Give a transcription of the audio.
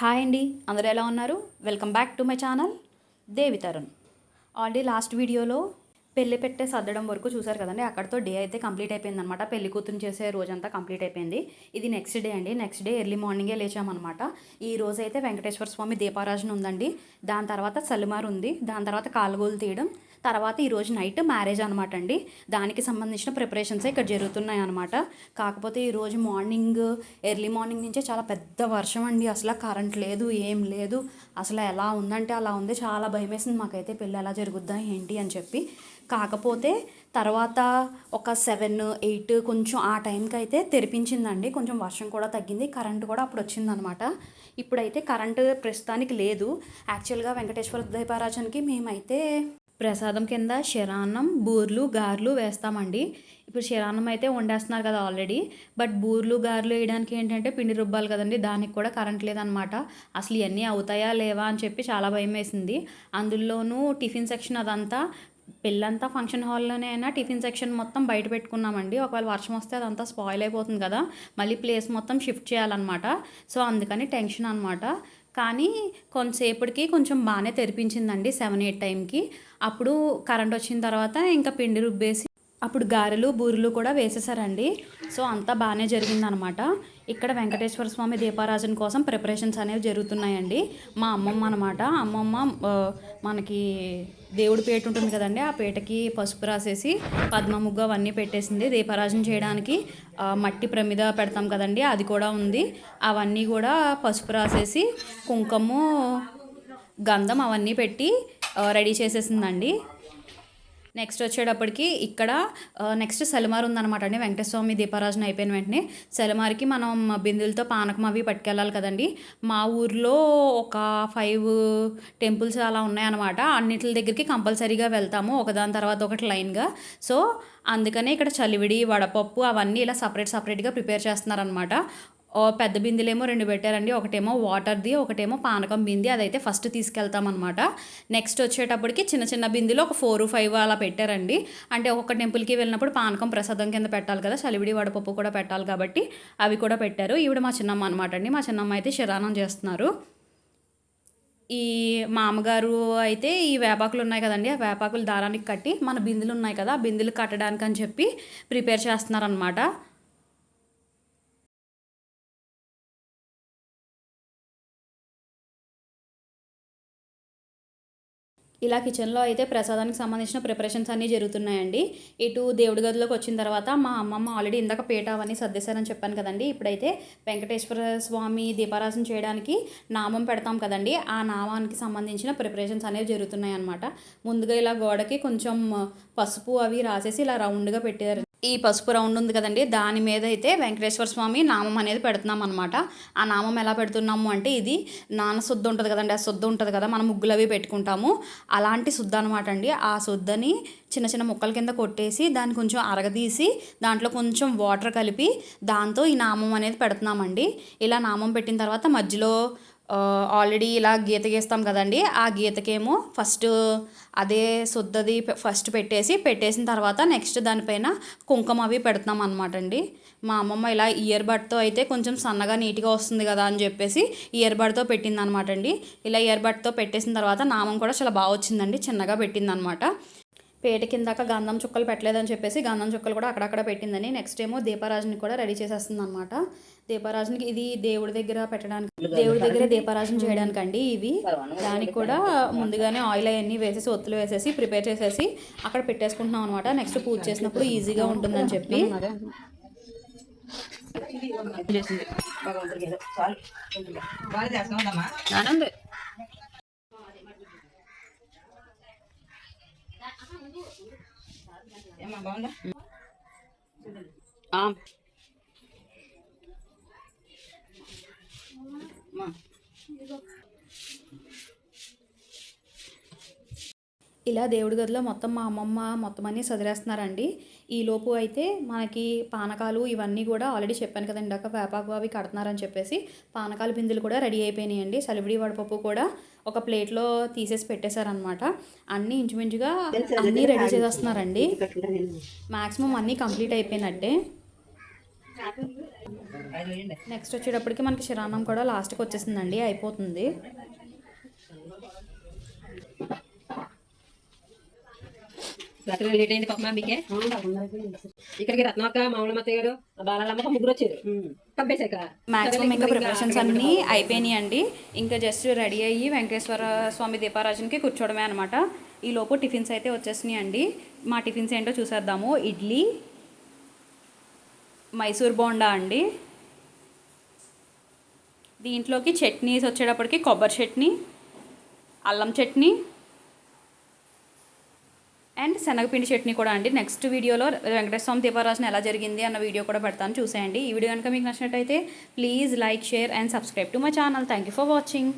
Hi అండి. అందరూ ఎలా ఉన్నారు? Welcome back to my channel Devi Tarun already last వీడియోలో పెళ్ళి పెట్టే సర్దడం వరకు చూసారు కదండి. అక్కడతో డే అయితే కంప్లీట్ అయిపోయింది అనమాట పెళ్ళి కూతురు చేసే రోజంతా కంప్లీట్ అయిపోయింది. ఇది నెక్స్ట్ డే అండి. నెక్స్ట్ డే ఎర్లీ మార్నింగే లేచామన్నమాట. ఈ రోజు అయితే వెంకటేశ్వర స్వామి దీపారాజన ఉందండి. దాని తర్వాత సలిమార్ ఉంది. దాని తర్వాత కాలుగోలు తీయడం. తర్వాత ఈరోజు నైట్ మ్యారేజ్ అనమాట అండి దానికి సంబంధించిన ప్రిపరేషన్స్ ఇక్కడ జరుగుతున్నాయి అనమాట కాకపోతే ఈరోజు మార్నింగ్ ఎర్లీ మార్నింగ్ నుంచే చాలా పెద్ద వర్షం అండి. అసలు కరెంట్ లేదు ఏం లేదు. అసలు ఎలా ఉందంటే అలా ఉంది. చాలా భయం వేసింది మాకైతే పెళ్ళి ఎలా జరుగుద్దా ఏంటి అని చెప్పి. కాకపోతే తర్వాత ఒక సెవెన్ ఎయిట్ కొంచెం ఆ టైంకి అయితే తెరిపించిందండి. కొంచెం వర్షం కూడా తగ్గింది. కరెంట్ కూడా అప్పుడు వచ్చిందనమాట ఇప్పుడైతే కరెంటు ప్రస్తుతానికి లేదు. యాక్చువల్గా వెంకటేశ్వర దీపారాజన్కి మేమైతే ప్రసాదం కింద శరాన్నం బూర్లు గారెలు వేస్తామండి. ఇప్పుడు శరాన్నం అయితే వండేస్తున్నారు కదా ఆల్రెడీ బట్ బూర్లు గారెలు వేయడానికి ఏంటంటే పిండి రుబ్బాలి కదండి. దానికి కూడా కరెంట్ లేదనమాట అసలు ఇవన్నీ అవుతాయా లేవా అని చెప్పి చాలా భయం వేసింది. అందులోనూ టిఫిన్ సెక్షన్ అదంతా పెళ్ళంతా ఫంక్షన్ హాల్లోనే అయినా టిఫిన్ సెక్షన్ మొత్తం బయట పెట్టుకున్నామండి. ఒకవేళ వర్షం వస్తే అదంతా స్పాయిల్ అయిపోతుంది కదా. మళ్ళీ ప్లేస్ మొత్తం షిఫ్ట్ చేయాలన్నమాట. సో అందుకని టెన్షన్ అనమాట కానీ కొంతసేపటికి కొంచెం బాగానే తెరిపించిందండి సెవెన్ ఎయిట్ టైంకి అప్పుడు కరెంట్ వచ్చిన తర్వాత ఇంకా పిండి రుబ్బేసి అప్పుడు గారెలు బూరెలు కూడా వేసేసారండి. సో అంతా బాగానే జరిగిందనమాట. ఇక్కడ వెంకటేశ్వర స్వామి దీపారాజన కోసం ప్రిపరేషన్స్ అనేవి జరుగుతున్నాయండి. మా అమ్మమ్మ అనమాట. అమ్మమ్మ మనకి దేవుడి పేట ఉంటుంది కదండి ఆ పేటకి పసుపు రాసేసి పద్మ ముగ్గు అవన్నీ పెట్టేసింది దీపారాజన చేయడానికి. మట్టి ప్రమిద పెడతాం కదండి అది కూడా ఉంది. అవన్నీ కూడా పసుపు రాసేసి కుంకుమ గంధం అవన్నీ పెట్టి రెడీ చేసేసిందండి. నెక్స్ట్ వచ్చేటప్పటికి ఇక్కడ నెక్స్ట్ సెలమార్ ఉందన్నమాట అండి. వెంకటస్వామి దీపారాజన అయిపోయిన వెంటనే సెలమార్కి మనం బిందులతో పానకం అవి పట్టుకెళ్ళాలి కదండి. మా ఊర్లో ఒక ఫైవ్ టెంపుల్స్ అలా ఉన్నాయన్నమాట. అన్నిటి దగ్గరికి కంపల్సరీగా వెళ్తాము. ఒకదాని తర్వాత ఒకటి లైన్గా. సో అందుకనే ఇక్కడ చలివిడి వడపప్పు అవన్నీ ఇలా సపరేట్ సపరేట్గా ప్రిపేర్ చేస్తున్నారనమాట పెద్ద బిందెలేమో రెండు పెట్టారండి. ఒకటేమో వాటర్ది ఒకటేమో పానకం బింది. అదైతే ఫస్ట్ తీసుకెళ్తామన్నమాట. నెక్స్ట్ వచ్చేటప్పటికి చిన్న చిన్న బిందులు ఒక ఫోర్ ఫైవ్ అలా పెట్టారండి. అంటే ఒక్కొక్క టెంపుల్కి వెళ్ళినప్పుడు పానకం ప్రసాదం కింద పెట్టాలి కదా. చలివిడి వడపప్పు కూడా పెట్టాలి కాబట్టి అవి కూడా పెట్టారు. ఈవిడ మా చిన్నమ్మ అనమాట అండి. మా చిన్నమ్మ అయితే శిరానం చేస్తున్నారు. ఈ మామగారు అయితే ఈ వేపాకులు ఉన్నాయి కదండి. ఆ వేపాకులు దారానికి కట్టి మన బిందులు ఉన్నాయి కదా ఆ బిందులు కట్టడానికి అని చెప్పి ప్రిపేర్ చేస్తున్నారనమాట ఇలా కిచెన్లో అయితే ప్రసాదానికి సంబంధించిన ప్రిపరేషన్స్ అన్నీ జరుగుతున్నాయండి. ఇటు దేవుడి గదిలోకి వచ్చిన తర్వాత మా అమ్మమ్మ ఆల్రెడీ ఇందాక పీట అవన్నీ సర్దేశారని చెప్పాను కదండి. ఇప్పుడైతే వెంకటేశ్వర స్వామి దీపారాసన చేయడానికి నామం పెడతాం కదండి. ఆ నామానికి సంబంధించిన ప్రిపరేషన్స్ అనేవి జరుగుతున్నాయి అన్నమాట ముందుగా ఇలా గోడకి కొంచెం పసుపు అవి రాసేసి ఇలా రౌండ్గా పెట్టారు. ఈ పసుపు రౌండ్ ఉంది కదండి దాని మీద అయితే వెంకటేశ్వర స్వామి నామం అనేది పెడుతున్నాం అనమాట ఆ నామం ఎలా పెడుతున్నాము అంటే ఇది నాన్న శుద్ధ ఉంటుంది కదండి ఆ శుద్ధ ఉంటుంది కదా మనం ముగ్గులు అవి పెట్టుకుంటాము. అలాంటి శుద్ధ అనమాట అండి. ఆ శుద్ధని చిన్న చిన్న ముక్కల కింద కొట్టేసి దాన్ని కొంచెం అరగదీసి దాంట్లో కొంచెం వాటర్ కలిపి దాంతో ఈ నామం అనేది పెడుతున్నామండి. ఇలా నామం పెట్టిన తర్వాత మధ్యలో ఆల్రెడీ ఇలా గీత గీస్తాం కదండి ఆ గీతకేమో ఫస్ట్ అదే శుద్ధది ఫస్ట్ పెట్టేసి పెట్టేసిన తర్వాత నెక్స్ట్ దానిపైన కుంకుమ అవి పెడతాం అనమాట అండి. మా అమ్మమ్మ ఇలా ఇయర్ బడ్తో అయితే కొంచెం సన్నగా నీట్గా వస్తుంది కదా అని చెప్పేసి ఇయర్ బడ్తో పెట్టింది అనమాట అండి. ఇలా ఇయర్ బడ్తో పెట్టేసిన తర్వాత నామం కూడా చాలా బాగా వచ్చిందండి చిన్నగా పెట్టింది అనమాట పేట కిందాక గంధం చుక్కలు పెట్టలేదని చెప్పేసి గంధం చుక్కలు కూడా అక్కడక్కడ పెట్టిందని నెక్స్ట్ ఏమో దీపారాజుని కూడా రెడీ చేసేస్తుంది అనమాట దీపారాజునికి ఇది దేవుడి దగ్గర పెట్టడానికి దేవుడి దగ్గర దీపారాజన చేయడానికి అండి ఇవి. దానికి కూడా ముందుగానే ఆయిల్ అవన్నీ వేసేసి ఒత్తులు వేసేసి ప్రిపేర్ చేసేసి అక్కడ పెట్టేసుకుంటున్నాం అనమాట నెక్స్ట్ పూజ చేసినప్పుడు ఈజీగా ఉంటుందని చెప్పి. భగవంతుడికి చాలు బాగా చేస్తున్నామా ఆనంద్ ఏమా బాగుందా? ఆ, అమ్మా. ఇలా దేవుడి గదిలో మొత్తం మా అమ్మమ్మ మొత్తం అన్నీ సదిరేస్తున్నారండి. ఈ లోపు అయితే మనకి పానకాలు ఇవన్నీ కూడా ఆల్రెడీ చెప్పాను కదండి ఇందాక వేపాకు అవి కడుతున్నారని చెప్పేసి పానకాల బిందులు కూడా రెడీ అయిపోయినాయండి. సలివిడి వడపప్పు కూడా ఒక ప్లేట్లో తీసేసి పెట్టేశారనమాట అన్నీ ఇంచుమించుగా అన్నీ రెడీ చేసేస్తున్నారండి. మ్యాక్సిమం అన్నీ కంప్లీట్ అయిపోయినట్టే. నెక్స్ట్ వచ్చేటప్పటికి మనకి చిరాన్నం కూడా లాస్ట్కి వచ్చేసిందండి అయిపోతుంది. రాత్రి లేట్ అయింది పాప మీకే ఇక్కడికి రత్నాక మామూలు మత్తయ్య గారు బాలమ్మ ముగ్గురు వచ్చారు పంపేశాక మ్యాక్సిమం ఇంకా ప్రిపరేషన్స్ అన్నీ అయిపోయినాయి అండి ఇంకా జస్ట్ రెడీ అయ్యి వెంకటేశ్వర స్వామి దీపారాజన్కి కూర్చోవడమే అనమాట ఈ లోపు టిఫిన్స్ అయితే వచ్చేసినాయి అండి మా టిఫిన్స్ ఏంటో చూసేద్దాము. ఇడ్లీ మైసూర్ బోండా అండి. దీంట్లోకి చట్నీస్ వచ్చేటప్పటికి కొబ్బరి చట్నీ అల్లం చట్నీ అండ్ శనగపిండి చట్నీ కూడా అండి. నెక్స్ట్ వీడియోలో వెంకటేశ్వర స్వామి దీపారాజన ఎలా జరిగింది అన్న వీడియో కూడా పెడతాను. చూసేయండి. ఈ వీడియో కనుక మీకు నచ్చినట్టయితే please like share and subscribe to my channel. Thank you for watching.